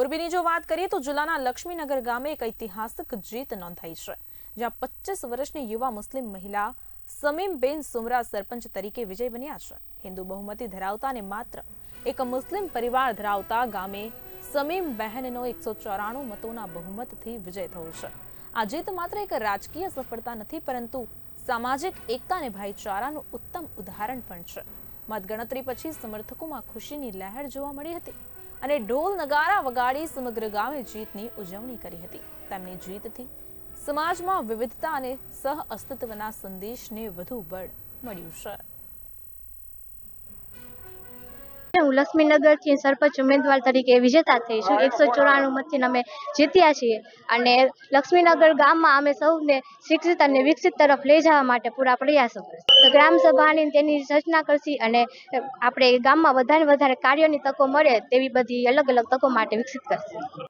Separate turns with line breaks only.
મોરબીની જો વાત કરીએ તો જિલ્લાના લક્ષ્મીનગર ગામે એક ઐતિહાસિક જીત નોંધાઈ છે, જ્યાં પચીસ વર્ષની યુવા મુસ્લિમ મહિલા સમીમબેન સુમરા સરપંચ તરીકે વિજય બન્યા છે. હિન્દુ બહુમતી ધરાવતા અને માત્ર એક મુસ્લિમ પરિવાર ધરાવતા ગામે સમીમ બહેનનો એકસો ચોરાણું મતોના બહુમતથી વિજય થયો છે. આ જીત માત્ર એક રાજકીય સફળતા નથી, પરંતુ સામાજિક એકતા અને ભાઈચારાનું ઉત્તમ ઉદાહરણ પણ છે. મતગણતરી પછી સમર્થકોમાં ખુશીની લહેર જોવા મળી હતી. અને ઢોલ નગારા વગાડી સમગ્ર ગામે જીતની ઉજવણી કરી હતી. તેમની જીતથી સમાજમાં વિવિધતા અને સહ અસ્તિત્વના સંદેશને વધુ બળ મળ્યું છે.
હું લક્ષ્મીનગરથી સરપંચ ઉમેદવાર તરીકે વિજેતા થઈ છું. એકસો ચોરાણું મતથી અમે જીત્યા છીએ અને લક્ષ્મીનગર ગામમાં અમે સૌને શિક્ષિત અને વિકસિત તરફ લઈ જવા માટે પૂરા પ્રયાસો કરીશું. ગ્રામ સભાની તેની રચના કરશી અને આપણે ગામમાં વધારે વધારે કાર્યોની તકો મળે તેવી બધી અલગ અલગ તકો માટે વિકસિત કરશે.